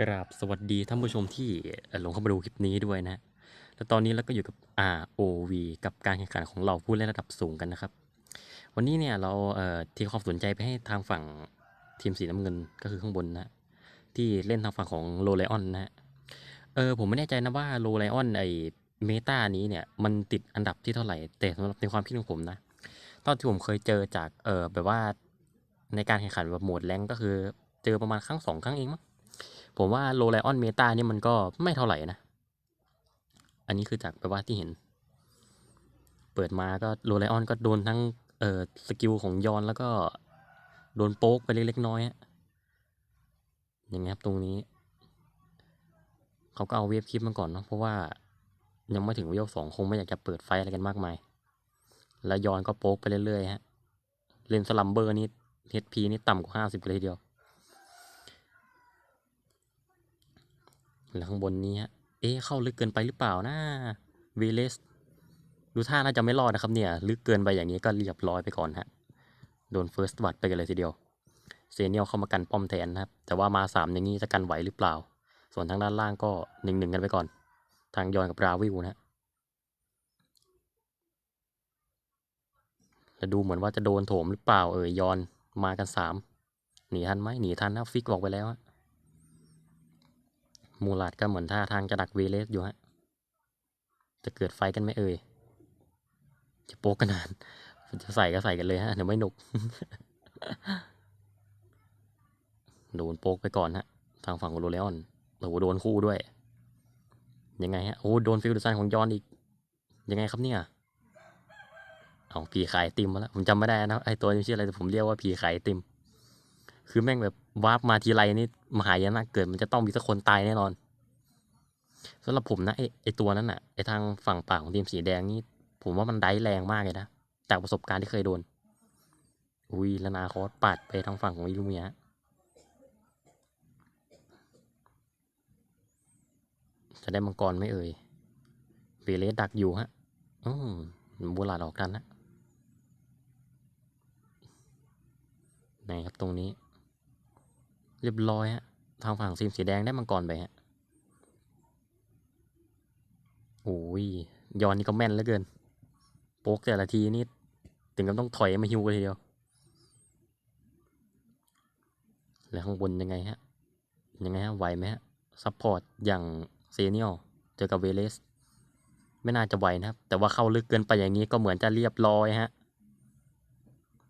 กราบสวัสดีท่านผู้ชมที่เอ่อลงเข้ามาดูคลิปนี้ด้วยนะแล้วตอนนี้เราก็อยู่กับ ROV กับการแข่งขันของเราผู้เล่นระดับสูงกันนะครับ วันนี้เนี่ยเราเอ่อที่ความสนใจไปให้ทางฝั่งทีมสีน้ำเงินก็คือข้างบนนะ ที่เล่นทางฝั่งของโรไลออนนะฮะเออผมไม่แน่ใจนะว่าโรไลออนไอเมตานี้เนี่ยมันติดอันดับที่เท่าไหร่ แต่สำหรับในความคิดของผมนะตอนที่ผมเคยเจอจากเออแบบว่าในการแข่งขันแบบโหมดแรงก็คือ เจอประมาณครั้งสองครั้งเองมั้ง ผมว่าโรไลออนเมตาเนี่ยมันก็ไม่เท่าไหร่นะ อันนี้คือจากแบบว่าที่เห็น เปิดมาก็โรไลออนก็โดนทั้งเอ่อสกิลของยอนแล้วก็โดนโป๊กไปเล็กๆน้อยๆฮะอย่างเงี้ยครับตรงนี้ เขาก็เอาเวฟคลิปมาก่อนเนาะเพราะว่ายังไม่ถึงเวฟสองคงไม่อยากจะเปิดไฟอะไรกันมากมาย แล้วยอนก็โป๊กไปเรื่อยๆฮะเลนสลัมเบอร์นี่ HP นี่ต่ำกว่าห้าสิบเลยทีเดียว แล้วข้างบนนี้เอ๊เข้าลึกเกินไปหรือเปล่านะเวเลสดูท่าน่าจะไม่รอดนะครับเนี่ย ลึกเกินไปอย่างนี้ก็เรียบร้อยไปก่อนฮะ โดนเฟิร์สวัดไปกันเลยทีเดียว เซเนียลเข้ามากันป้อมแทนนะครับ แต่ว่ามาสามอย่างนี้จะกันไหวหรือเปล่า ส่วนทางด้านล่างก็หนึ่งหนึ่งกันไปก่อน ทางยอนกับราวิวนะฮะจะดูเหมือนว่าจะโดนโถมหรือเปล่าเอ่ยยอนมากันสามหนีทันไหมหนีทันนะฟิกบอกไปแล้วฮะ มูลาดก็เหมือนท่าทางจะดักเวเลสอยู่ฮะ จะเกิดไฟกันไหมเอ่ย จะโป๊กกันนาน จะใส่ก็ใส่กันเลยฮะ เดี๋ยวไม่หนุก โดนโป๊กไปก่อนฮะ ทางฝั่งของโรเลออนโอ้โหโดนคู่ด้วย ยังไงฮะ โอ้โดนฟิลดูซันของยอนอีก ยังไงครับเนี่ย เอาผีขายติมมาแล้ว ผมจำไม่ได้นะไอตัวนี้ชื่ออะไรแต่ผมเรียกว่าผีขายติม คือแม่งแบบ วาร์ปมาทีไรนี่มหายนะเกิดมันจะต้องมีสักคนตายแน่นอนสำหรับผมนะไอไอตัวนั้นอะไอทางฝั่งป่าของทีมสีแดงนี่ผมว่ามันได้แรงมากเลยนะจากประสบการณ์ที่เคยโดน อุ้ยลนาคอสปัดไปทางฝั่งของอิลูเมียจะได้มังกรไหม่เอ่ยเบเลสดักอยู่ฮะ อืมบูลาดออกกันนะไหนครับตรงนี้ เรียบร้อยฮะทางฝั่งทีมสีแดงได้มังกรไปฮะโอ้ยยอนนี่ก็แม่นเหลือเกิน โป๊กแต่ละทีนี่ถึงกับต้องถอยมาฮิวกันทีเดียว แล้วข้างบนยังไงฮะ ยังไงฮะไหวไหมฮะ ซัพพอร์ตอย่างเซเนียลเจอกับเวเลส ไม่น่าจะไหวนะครับ แต่ว่าเข้าลึกเกินไปอย่างนี้ก็เหมือนจะเรียบร้อยฮะ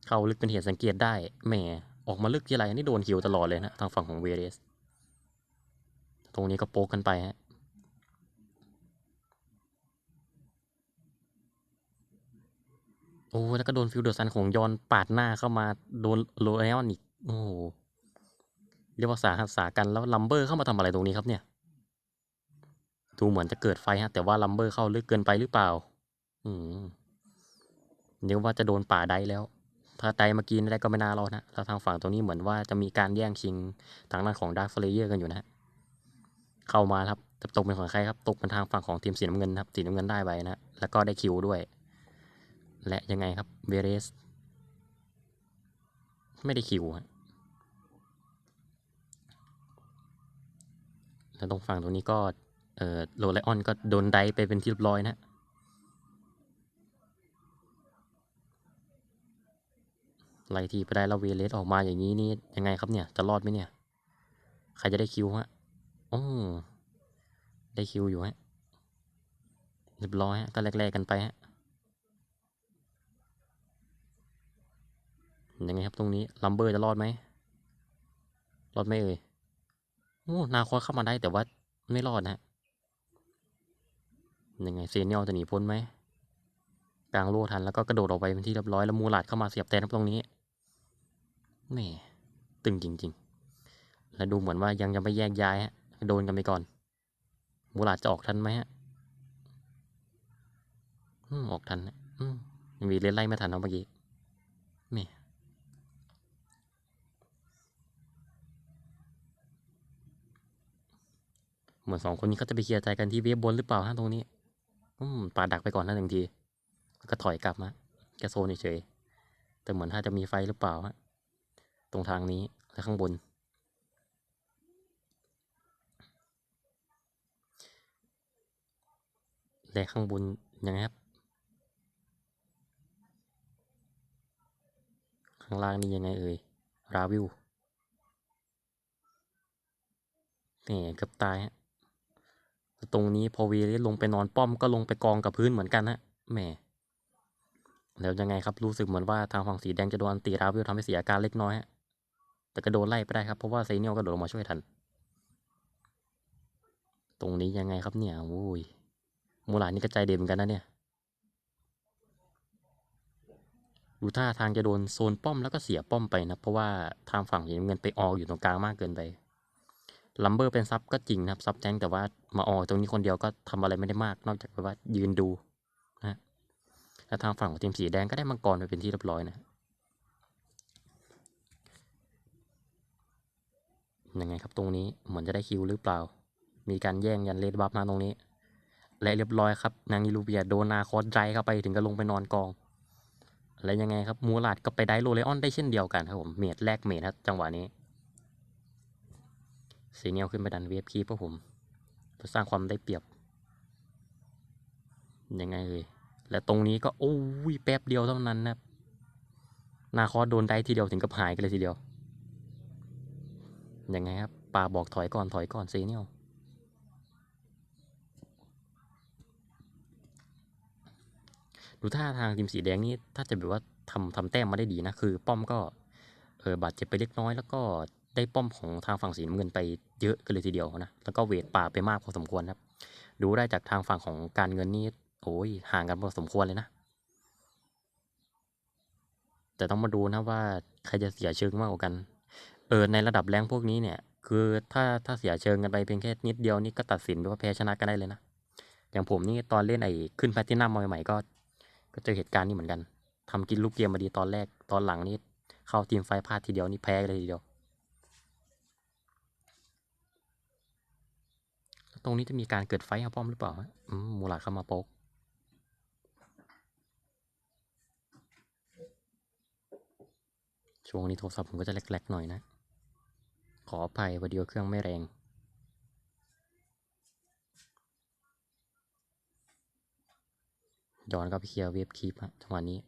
เข้าลึกเป็นเหตุสังเกตได้แหม ออกมาลึกทีไรนี่โดนคิวตลอดเลยนะทางฝั่งของเวเลสตรงนี้ก็โป๊กกันไปฮะโอ้แล้วก็โดนฟิลเดอร์ซันของยอนปาดหน้าเข้ามาโดนโรไลออนอีกโอ้เรียกว่าสาหัสสากันแล้วลัมเบอร์เข้ามาทำอะไรตรงนี้ครับเนี่ย ดูเหมือนจะเกิดไฟฮะ แต่ว่าลัมเบอร์เข้าลึกเกินไปหรือเปล่า อืมเดี๋ยวว่าจะโดนป่าได้แล้ว ถ้าไดเมื่อกี้ได้ก็ไม่น่ารอดนะแล้วทางฝั่งตรงนี้เหมือนว่าจะมีการแย่งชิงทางด้านของดาร์คเฟลเยอร์กันอยู่นะเข้ามาครับจะตกเป็นของใครครับ ตกเป็นทางฝั่งของทีมสีน้ำเงินครับ สีน้ำเงินได้ไปนะ แล้วก็ได้คิวด้วย และยังไงครับเวเรส ไม่ได้คิวฮะแล้วตรงฝั่งตรงนี้ก็เออโรไลออนก็โดนไดไปเป็นที่เรียบร้อยนะ ไล่ทีไปได้แล้วเวเลสออกมาอย่างนี้นี่ยังไงครับเนี่ย จะรอดไหมเนี่ย ใครจะได้คิวฮะอ๋อได้คิวอยู่ฮะเรียบร้อยฮะก็แลกๆกันไปฮะยังไงครับตรงนี้ลัมเบอร์จะรอดไหมรอดไหมเอ่ยโอ้นาคอสเข้ามาได้แต่ว่าไม่รอดนะฮะยังไงเซเนียลจะหนีพ้นไหม กลางโลทันแล้วก็กระโดดออกไปเป็นที่เรียบร้อยแล้วมูลาดเข้ามาเสียบแทนตรงนี้แหม่ตึงจริง ๆ แล้วดูเหมือนว่ายังจะไม่แยกย้ายฮะโดนกันไปก่อน มูลาดจะออกทันไหมฮะอืมออกทันนะอืมยังมีเล่นไล่ไม่ทันเอาเมื่อกี้แหม่เหมือนสองคนนี้เขาจะไปเคลียร์ใจกันที่เวฟบนหรือเปล่าฮะตรงนี้อืมปาดักไปก่อนนะหนึ่งที ก็ถอยกลับมาแกโซนเฉยแต่เหมือนถ้าจะมีไฟหรือเปล่าฮะตรงทางนี้และข้างบน และข้างบนยังไงครับ ข้างล่างนี่ยังไงเอ่ย ราวิวนี่เกือบตายฮะตรงนี้พอวีลลงไปนอนป้อมก็ลงไปกองกับพื้นเหมือนกันฮะแหม แล้วยังไงครับรู้สึกเหมือนว่าทางฝั่งสีแดงจะโดนอันตีราวิวทำให้เสียอาการเล็กน้อยฮะแต่ก็โดนไล่ไปได้ครับเพราะว่าไซเนียลก็โดดลงมาช่วยทัน ตรงนี้ยังไงครับเนี่ยโอ้ยมูหลานนี่กระจายเด่นเหมือนกันนะเนี่ยดูท่าทางจะโดนโซนป้อมแล้วก็เสียป้อมไปนะเพราะว่าทางฝั่งสีน้ำเงินไปอออยู่ตรงกลางมากเกินไปลัมเบอร์เป็นซับก็จริงนะครับซับแทงแต่ว่ามาออตรงนี้คนเดียวก็ทำอะไรไม่ได้มาก นอกจากว่ายืนดู แล้วทางฝั่งของทีมสีแดงก็ได้มังกรไปเป็นที่เรียบร้อยนะยังไงครับตรงนี้เหมือนจะได้คิวหรือเปล่า มีการแย่งยันเลดบัฟมาตรงนี้ และเรียบร้อยครับ นางนิลูเบียโดนนาคอสไดเข้าไปถึงกับลงไปนอนกอง และยังไงครับมูลาดก็ไปได้โรเลออนได้เช่นเดียวกันครับผมเมดแลกเมดครับจังหวะนี้ซีเนียลขึ้นไปดันเวฟคีพวกผมเพื่อสร้างความได้เปรียบ ยังไงเลย และตรงนี้ก็โอ้ยแป๊บเดียวเท่านั้นนะครับนาคอโดนได้ทีเดียวถึงกับหายกันเลยทีเดียวยังไงครับป่าบอกถอยก่อนถอยก่อนเซเนียลดูท่าทางทีมสีแดงนี่ถ้าจะแบบว่าทำทำแต้มมาได้ดีนะคือ ป้อมก็เออบาดเจ็บไปเล็กน้อย แล้วก็ได้ป้อมของทางฝั่งสีน้ำเงินไปเยอะกันเลยทีเดียวนะแล้วก็เวทป่าไปมากพอสมควรครับ ดูได้จากทางฝั่งของการเงินนี่ โอ้ยห่างกันพอสมควรเลยนะ แต่ต้องมาดูนะว่าใครจะเสียเชิงมากกว่ากัน เออในระดับแรงพวกนี้เนี่ย คือถ้าถ้าเสียเชิงกันไปเพียงแค่นิดเดียวนี่ก็ตัดสินว่าแพ้ชนะกันได้เลยนะ อย่างผมนี่ตอนเล่นไอ้ขึ้นแพลตตินัมมาใหม่ๆก็ ก็เจอเหตุการณ์นี้เหมือนกันทำกินลูกเกมมาดีตอนแรกตอนหลังนี่เข้าทีมไฟพลาดทีเดียวนี่แพ้เลยทีเดียวตรงนี้จะมีการเกิดไฟเอาป้อมหรือเปล่าอืมมูลาเข้ามาโป๊ก ช่วงนี้โทรศัพท์ผมก็จะแหลกๆหน่อยนะ ขออภัยวันเดียวเครื่องไม่แรงย้อนก็ไปเคลียร์เวฟคีปฮะจังหวะนี้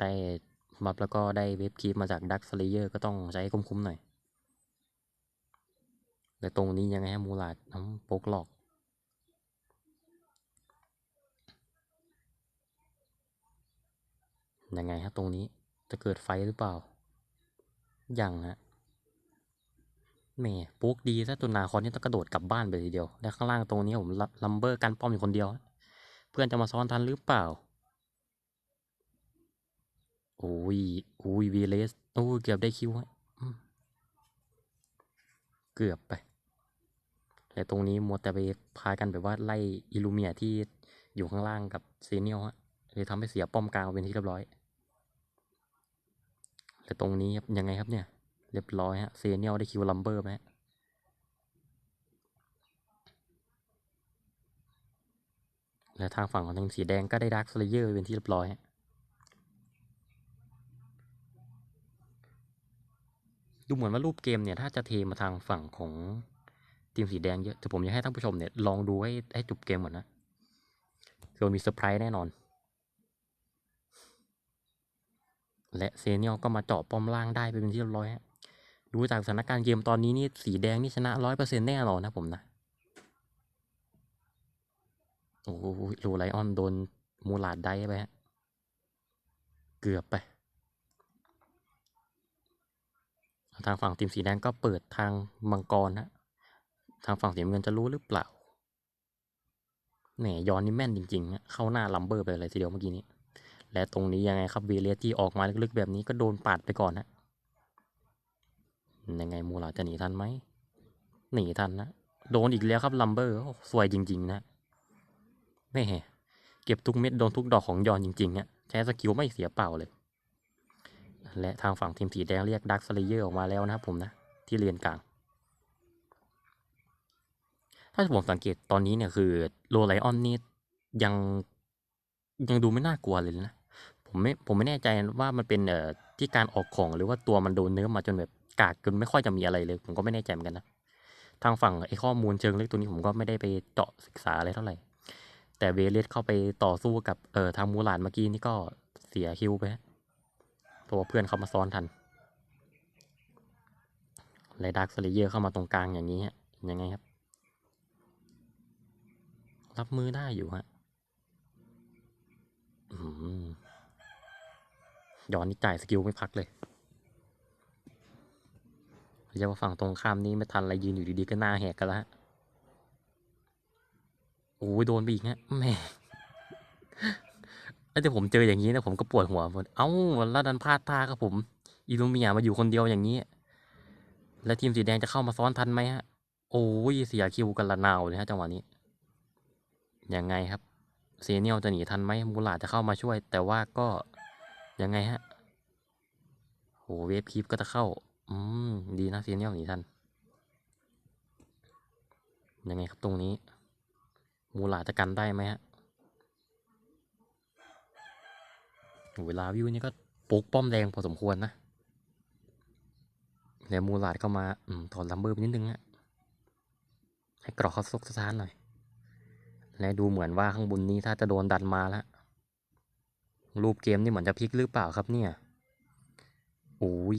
ได้มับแล้วก็ได้เวฟคีปมาจากดักสเลเยอร์ก็ต้องใช้คุ้มๆหน่อย แต่ตรงนี้ยังไงฮะมูลาดน้ำโป๊กหลอก ยังไงฮะตรงนี้จะเกิดไฟหรือเปล่า ยังฮะแหม่ปุ๊กดีซะตัวนาคอนนี่ต้องกระโดดกลับบ้านไปทีเดียว และข้างล่างตรงนี้ผมลัมเบอร์กันป้อมอยู่คนเดียว เพื่อนจะมาซ้อนทันหรือเปล่าโอ้ยโอ้ยวีเลสโอ้ยเกือบได้คิวฮะเกือบไป แต่ตรงนี้มัวแต่ไปพากันแบบว่าไล่อิลูเมียที่อยู่ข้างล่างกับเซเนียลฮะเลยทำให้เสียป้อมกลางเป็นที่เรียบร้อย และตรงนี้ครับยังไงครับเนี่ย เรียบร้อยฮะเซเนียลได้คิวลัมเบอร์ไหมและทางฝั่งของทางสีแดงก็ได้ดาร์คสเลเยอร์เป็นที่เรียบร้อยดูเหมือนว่ารูปเกมเนี่ยถ้าจะเทมาทางฝั่งของทีมสีแดงเยอะแต่ผมอยากให้ท่านผู้ชมเนี่ยลองดูให้ให้จบเกมก่อนนะคือมีเซอร์ไพรส์แน่นอน และเซเนียลก็มาเจาะป้อมล่างได้ไปเป็นที่เรียบร้อยฮะดูจากสถานการณ์เกมตอนนี้นี่สีแดงนี่ชนะร้อยเปอร์เซ็นต์แน่นอนนะผมนะโอ้โหลูไลออนโดนมูลาดได้ไปฮะเกือบไป ทางฝั่งทีมสีแดงก็เปิดทางมังกรนะทางฝั่งสีเงินจะรู้หรือเปล่าแหมยอนนี่แม่นจริงๆฮะเข้าหน้าลัมเบอร์ไปเลยทีเดียวเมื่อกี้นี้ และตรงนี้ยังไงครับวีเลสที่ออกมาลึกๆแบบนี้ก็โดนปาดไปก่อนนะยังไงมูลาจะหนีทันไหมหนีทันนะโดนอีกแล้วครับลัมเบอร์สวยจริง ๆ นะไม่แหเก็บทุกเม็ดโดนทุกดอกของยอนจริงๆอะใช้สกิลไม่เสียเปล่าเลย และทางฝั่งทีมสีแดงเรียกดักสเลเยอร์ออกมาแล้วนะครับผมนะ ที่เรียนกลาง ถ้าผมสังเกตตอนนี้เนี่ยคือโรไลออนนี่ยังยังดูไม่น่ากลัวเลยนะ ผมไม่ผมไม่แน่ใจว่ามันเป็นเอ่อที่การออกของหรือว่าตัวมันโดนเนื้อมาจนแบบกากจนไม่ค่อยจะมีอะไรเลย ผมก็ไม่แน่ใจเหมือนกันนะทางฝั่งไอ้ข้อมูลเชิงลึกตัวนี้ผมก็ไม่ได้ไปเจาะศึกษาอะไรเท่าไหร่ แต่เวเลสเข้าไปต่อสู้กับเอ่อทางมูหลานเมื่อกี้นี่ก็เสียคิวไปฮะเพราะว่าเพื่อนเขามาซ้อนทันและดาร์สเลเยอร์เข้ามาตรงกลางอย่างนี้ฮะยังไงครับ รับมือได้อยู่ฮะอืม ย้อนนี่จ่ายสกิลไม่พักเลยเรียกว่าฝั่งตรงข้ามนี้ไม่ทันอะไรยืนอยู่ดีๆก็หน้าแหกกันแล้วฮะโอ้ยโดนไปอีกฮะแม่เอ้ยแต่ผมเจออย่างนี้นะผมก็ปวดหัวหมดเอ้าแล้วดันพลาดท่าครับผม อิลูมียามาอยู่คนเดียวอย่างนี้ แล้วทีมสีแดงจะเข้ามาซ้อนทันไหมฮะ โอ้ยเสียคิวกันละนาวเลยฮะจังหวะนี้ ยังไงครับเซเนียลจะหนีทันไหมมูลาจะเข้ามาช่วย แต่ว่าก็ ยังไงฮะ โห เวฟคีปก็จะเข้า อืม ดีนะเซเนียลหนีทัน ยังไงครับตรงนี้ มูลาจะกันได้ไหมฮะ เวลาวิวนี่ก็ปุกป้อมแดงพอสมควรนะแล้วมูลาดเข้ามาอืมถอนลัมเบอร์ไปนิดนึงฮะ ให้กรอกเขาซกสะท้านหน่อย และดูเหมือนว่าข้างบนนี้ถ้าจะโดนดันมาแล้ว รูปเกมนี่เหมือนจะพลิกหรือเปล่าครับเนี่ย โอ้ย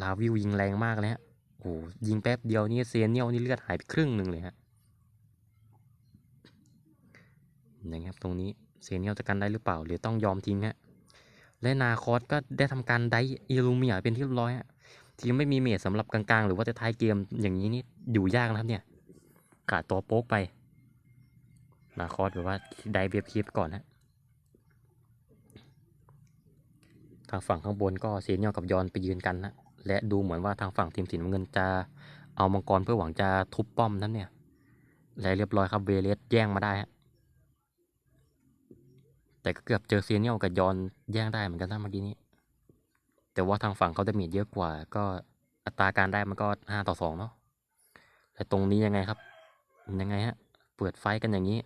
ลาวิวยิงแรงมากเลยฮะ โอ้ยิงแป๊บเดียวนี่เซียนเนียลนี่เลือดหายไปครึ่งหนึ่งเลยฮะนะครับตรงนี้เซียนเนียลจะกันได้หรือเปล่า หรือต้องยอมทิ้งฮะ และนาคอสก็ได้ทำการไดอิลูเมียเป็นที่เรียบร้อยฮะ ทีมไม่มีเมจสำหรับกลางๆ หรือว่าจะท้ายเกมอย่างนี้นี่อยู่ยากนะครับเนี่ยขาดตัวโป๊กไป นาคอสแบบว่าได้เบียบคีบก่อนนะ ทางฝั่งข้างบนก็เซียนเนียลกับยอนไปยืนกันนะและดูเหมือนว่าทางฝั่งทีมสีน้ำเงินจะเอามังกรเพื่อหวังจะทุบป้อมนั้นเนี่ยและเรียบร้อยครับเวเลสแย่งมาได้ฮะแต่ก็เกือบเจอเซียนเนียลกับยอนแย่งได้เหมือนกันนะเมื่อกี้นี้ แต่ว่าทางฝั่งเขาจะมีเยอะกว่า ก็อัตราการได้มันก็ห้าต่อสองเนาะแต่ตรงนี้ยังไงครับ ยังไงฮะ เปิดไฟกันอย่างนี้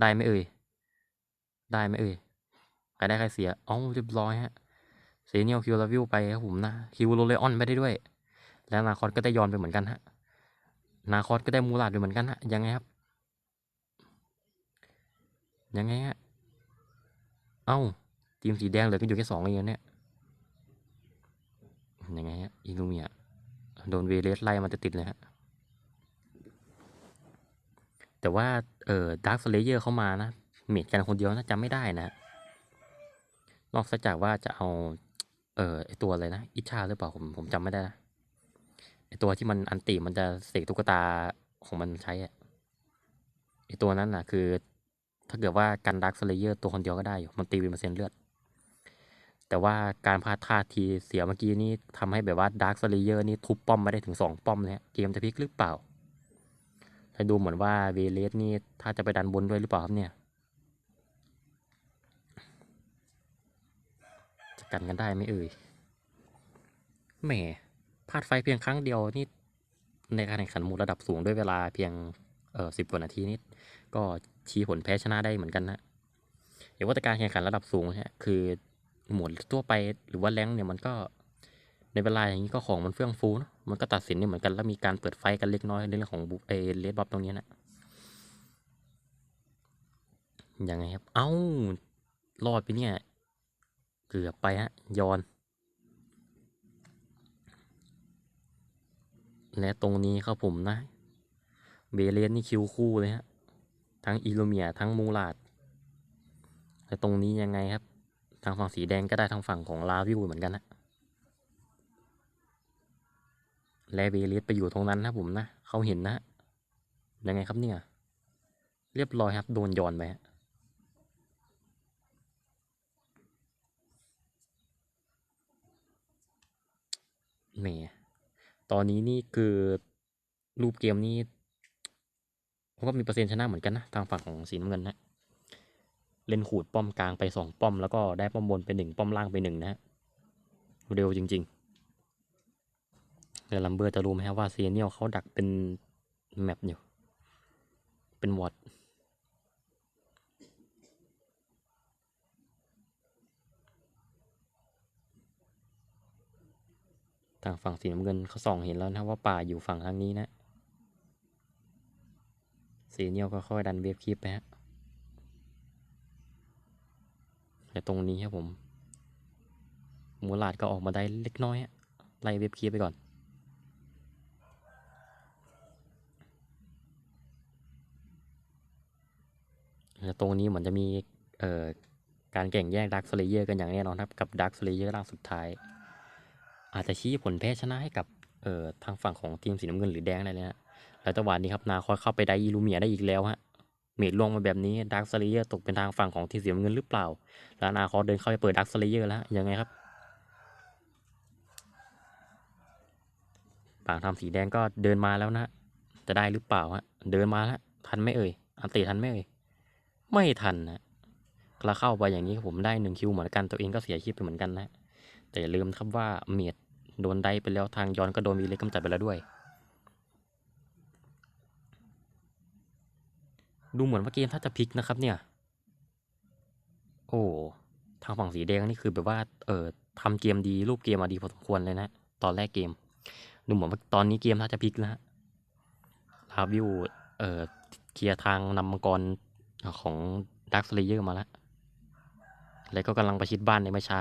ได้ไหมเอ่ย ได้ไหมเอ่ยใครได้ใครเสียอ๋อเรียบร้อยฮะ เซเนียลคิวลาวิวไปครับผมนะคิวโรเลออนไปได้ด้วย แล้วนาคอสก็ได้ยอนไปเหมือนกันฮะนาคอสก็ได้มูลาดไปเหมือนกันฮะยังไงครับยังไงฮะเอ้าทีมสีแดงเหลือกันอยู่แค่สองเองเนี่ยยังไงฮะอิลูเมียโดนเวเลสไล่มันจะติดเลยฮะแต่ว่าเอ่อดาร์คสเลเยอร์เข้ามานะเมดกันคนเดียวนะจำไม่ได้นะนอกจากว่าจะเอา เออไอตัวอะไรนะอิชาหรือเปล่าผมผมจำไม่ได้นะไอตัวที่มันอันติมันจะเสกตุ๊กตาของมันใช้อะไอตัวนั้นน่ะ คือ ถ้าเกิดว่ากันดาร์คสเลเยอร์ตัวคนเดียวก็ได้อยู่มันตีเป็นเปอร์เซ็นต์เลือด แต่ว่าการพลาดท่าทีเสียเมื่อกี้นี่ทำให้แบบว่าดาร์คสเลเยอร์นี่ทุบป้อมไม่ได้ถึงสองป้อมเลยเกมจะพลิกหรือเปล่าแต่ดูเหมือนว่าเวเลสนี่ถ้าจะไปดันบนด้วยหรือเปล่าครับเนี่ย จะ กันกันได้ไหมเอ่ยแหมพลาดไฟเพียงครั้งเดียวนี่ในการแข่งขันมู่ระดับสูงด้วยเวลาเพียงเอ่อสิบกว่านาทีนี่ก็ชี้ผลแพ้ชนะได้เหมือนกันนะเห็นว่าแต่การแข่งขันระดับสูงเนี่ยคือหมวดทั่วไปหรือว่าแรงเนี่ยมันก็ในเวลาอย่างนี้ก็ของมันเฟื่องฟูเนะมันก็ตัดสินเนี่ยเหมือนกันแล้วมีการเปิดไฟกันเล็กน้อยในเรื่องของเอเลดบัฟตรงนี้นะยังไงครับ เอ้ารอดไปเนี่ย เกือบไปฮะย้อน และตรงนี้ครับผมนะ เบเลนนี่คิวคู่เลยฮะ ทั้งอิลูเมียทั้งมูลาดและตรงนี้ยังไงครับ ทางฝั่งสีแดงก็ได้ทางฝั่งของลาวิวเหมือนกันนะและเบเลสไปอยู่ตรงนั้นนะผมนะเขาเห็นนะยังไงครับเนี่ย เรียบร้อยครับ โดนย้อนไปฮะ แหมตอนนี้นี่คือรูปเกมนี้ผมก็มีเปอร์เซ็นต์ชนะเหมือนกันนะ ทางฝั่งของสีน้ำเงินนะ เล่นขูดป้อมกลางไปสองป้อม แล้วก็ได้ป้อมบนไปหนึ่งป้อมล่างไปหนึ่งนะฮะเร็วจริงๆเดี๋ยวลัมเบอร์จะรู้ไหมว่าเซียเนียลเขาดักเป็นแมปอยู่ เป็นวอด ทางฝั่งสีน้ำเงินเขาส่องเห็นแล้วนะว่าป่าอยู่ฝั่งทางนี้นะ สีเนียวก็ค่อยดันเวฟคลิปไปฮะแต่ตรงนี้ครับผมมูลาดก็ออกมาได้เล็กน้อยฮะไล่เวฟคลิปไปก่อนแล้วตรงนี้เหมือนจะมีเอ่อการแข่งแย่งดักสเลเยอร์กันอย่างแน่นอนครับกับดักสเลเยอร์ร่างสุดท้าย อาจจะชี้ผลแพ้ชนะให้กับเอ่อทางฝั่งของทีมสีน้ำเงินหรือแดงได้เลยฮะแล้วจังหวะนี้ครับนาคอยเข้าไปได้อีลูเมียได้อีกแล้วฮะเมดลงมาแบบนี้ดักสเลเยอร์ตกเป็นทางฝั่งของทีมสีน้ำเงินหรือเปล่า แล้วนาคอเดินเข้าไปเปิดดักสเลเยอร์แล้วยังไงครับฝั่งทำสีแดงก็เดินมาแล้วนะจะได้หรือเปล่าฮะเดินมาแล้วทันไม่เอ่ยอันติทันไม่เอ่ยไม่ทันนะกระเข้าไปอย่างนี้ผมได้หนึ่งคิวเหมือนกันตัวเองก็เสียชีพไปเหมือนกันนะ แต่อย่าลืมครับว่าเมียดโดนได้ไปแล้วทางย้อนก็โดนวีเล็กกำจัดไปแล้วด้วย ดูเหมือนว่าเกมถ้าจะพลิกนะครับเนี่ย โอ้ทางฝั่งสีแดงนี่คือแบบว่า เออทำเกมดีรูปเกมมาดีพอสมควรเลยนะ ตอนแรกเกม ดูเหมือนว่าตอนนี้เกมถ้าจะพลิกแล้วฮะลาวิวเออเคลียร์ทางนำมังกรของดักสเลเยอร์มาแล้วแล้วก็กำลังประชิดบ้านในไม่ช้า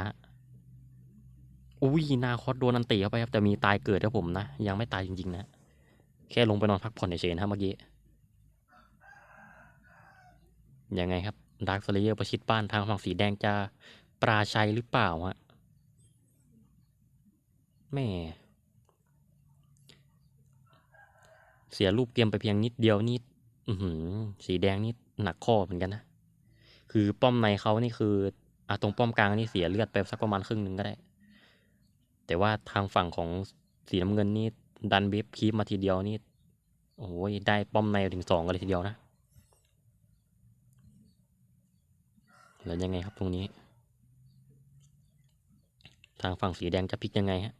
อุ้ยนาคอสโดนอันตีเข้าไปครับแต่มีตายเกิดครับผมนะ ยังไม่ตายจริง ๆ นะ แค่ลงไปนอนพักผ่อนเฉยๆนะเมื่อกี้ ยังไงครับดักสเลเยอร์ประชิดบ้านทางฝั่งสีแดงจะปราชัยหรือเปล่าฮะแม่ เสียรูปเกมไปเพียงนิดเดียวนี่สีแดงนี่หนักข้อเหมือนกันนะ คือป้อมในเขานี่คืออาตรงป้อมกลางนี่เสียเลือดไปสักประมาณครึ่งหนึ่งก็ได้ แต่ว่าทางฝั่งของสีน้ำเงินนี่ดันเวฟคีปมาทีเดียวนี่โอ้ยได้ป้อมในถึงสองกันเลยทีเดียวนะแล้วยังไงครับตรงนี้ ทางฝั่งสีแดงจะพลิกยังไงฮะ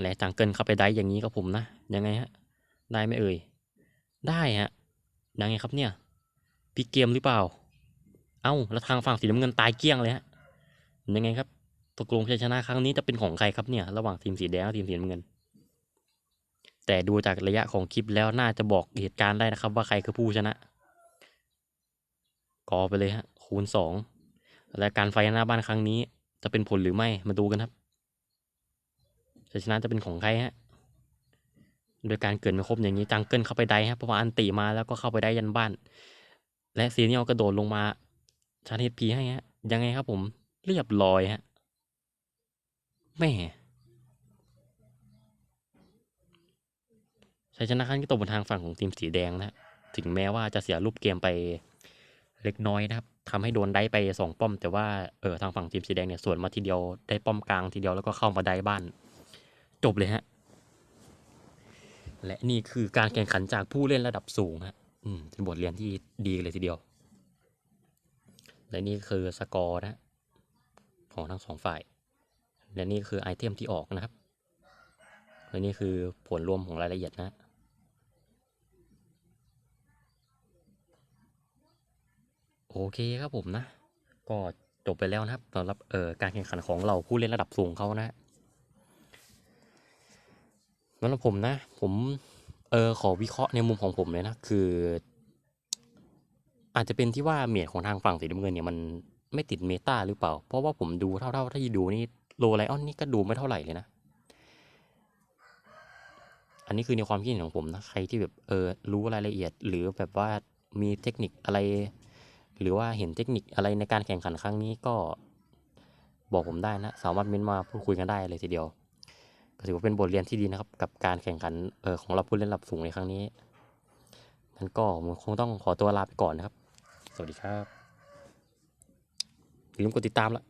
และจังเกิลเข้าไปได้อย่างนี้กับผมนะ ยังไงฮะ ได้ไหมเอ่ย ได้ฮะ ยังไงครับเนี่ยพลิกเกมหรือเปล่า เอ้าแล้วทางฝั่งสีน้ำเงินตายเกลี้ยงเลยฮะยังไงครับตกลงชัยชนะครั้งนี้จะเป็นของใครครับเนี่ย ระหว่างทีมสีแดงกับทีมสีน้ำเงิน แต่ดูจากระยะของคลิปแล้วน่าจะบอกเหตุการณ์ได้นะครับ ว่าใครคือผู้ชนะกอไปเลยฮะ คูณสองและการไฟหน้าบ้านครั้งนี้ จะเป็นผลหรือไม่มาดูกันครับชัยชนะจะเป็นของใครฮะโดยการเกิดไม่ครบอย่างนี้จังเกิลเข้าไปได้ฮะเพราะว่าอันติมาแล้วก็เข้าไปได้ยันบ้าน และซีเนียลกระโดดลงมา ชาเฮดพีให้ฮะ ยังไงครับผม เรียบร้อยฮะแม่ชัยชนะครั้งนี้ตกบนทางฝั่งของทีมสีแดงนะฮะถึงแม้ว่าจะเสียรูปเกมไปเล็กน้อยนะครับทำให้โดนได้ไปสองป้อม แต่ว่าเออทางฝั่งทีมสีแดงเนี่ยสวนมาทีเดียวได้ป้อมกลางทีเดียวแล้วก็เข้ามาได้บ้าน จบเลยฮะ และนี่คือการแข่งขันจากผู้เล่นระดับสูงฮะ อืมเป็นบทเรียนที่ดีเลยทีเดียว และนี่คือสกอร์นะของทั้งสองฝ่าย และนี่คือไอเทมที่ออกนะครับ และนี่คือผลรวมของรายละเอียดนะโอเคครับผมนะ ก็จบไปแล้วนะครับสำหรับเอ่อการแข่งขันของเราผู้เล่นระดับสูงเขานะสำหรับผมนะ ผมเออขอวิเคราะห์ในมุมของผมเลยนะ คือ อาจจะเป็นที่ว่าเมียของทางฝั่งสีน้ำเงินเนี่ยมันไม่ติดเมตาหรือเปล่า เพราะว่าผมดูเท่าๆที่ดูนี่โลไลออนนี่ก็ดูไม่เท่าไหร่เลยนะ อันนี้คือในความคิดเห็นของผมนะใครที่แบบเออรู้รายละเอียด หรือแบบว่ามีเทคนิคอะไร หรือว่าเห็นเทคนิคอะไรในการแข่งขันครั้งนี้ก็บอกผมได้นะสามารถเม้นมาพูดคุยกันได้เลยทีเดียวก็ถือว่าเป็นบทเรียนที่ดีนะครับกับการแข่งขันเออของเราผู้เล่นระดับสูงในครั้งนี้งั้นก็ผมคงต้องขอตัวลาไปก่อนนะครับ สวัสดีครับอย่าลืมกดติดตามละ